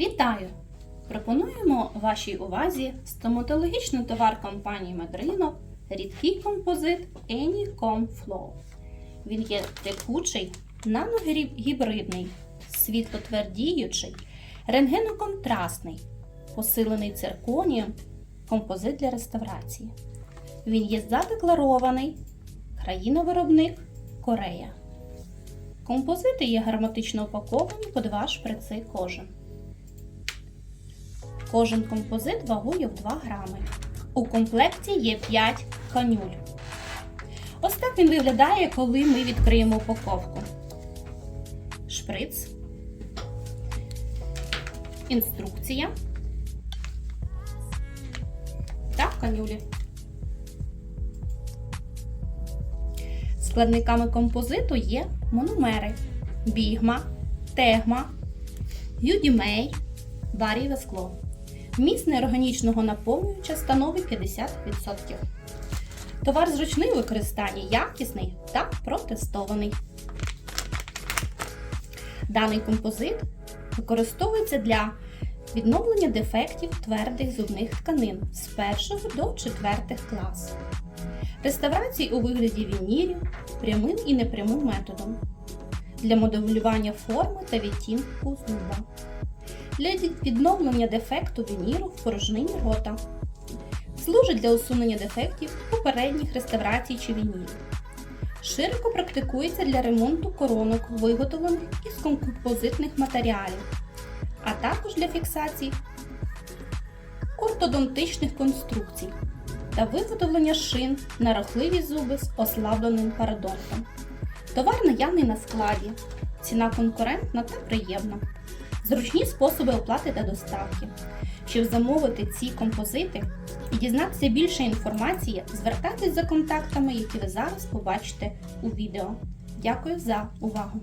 Вітаю! Пропонуємо вашій увазі стоматологічний товар компанії Медрино рідкий композит Anycom Flow. Він є текучий, наногібридний, світлотвердіючий, рентгеноконтрастний, посилений цирконієм, композит для реставрації. Він є задекларований, країна-виробник Корея. Композити є герметично упаковані по два шприци кожен. Кожен композит вагує в 2 грами. У комплекті є 5 канюль. Ось так він виглядає, коли ми відкриємо упаковку. Шприц. Інструкція. Та канюлі. Складниками композиту є мономери, бігма, тегма, юдімей, барієве скло. Вміст неорганічного наповнювача становить 50%. Товар зручний у використанні, якісний та протестований. Даний композит використовується для відновлення дефектів твердих зубних тканин з 1 до 4 класу, реставрації у вигляді вінірів прямим і непрямим методом, для моделювання форми та відтінку зуба для відновлення дефекту вініру в порожнині рота. Служить для усунення дефектів попередніх реставрацій чи вінірів. Широко практикується для ремонту коронок, виготовлених із композитних матеріалів, а також для фіксації ортодонтичних конструкцій та виготовлення шин на рахливі зуби з ослабленим парадонтом. Товар наявний на складі. Ціна конкурентна та приємна. Зручні способи оплати та доставки. Щоб замовити ці композити і дізнатися більше інформації, звертайтесь за контактами, які ви зараз побачите у відео. Дякую за увагу!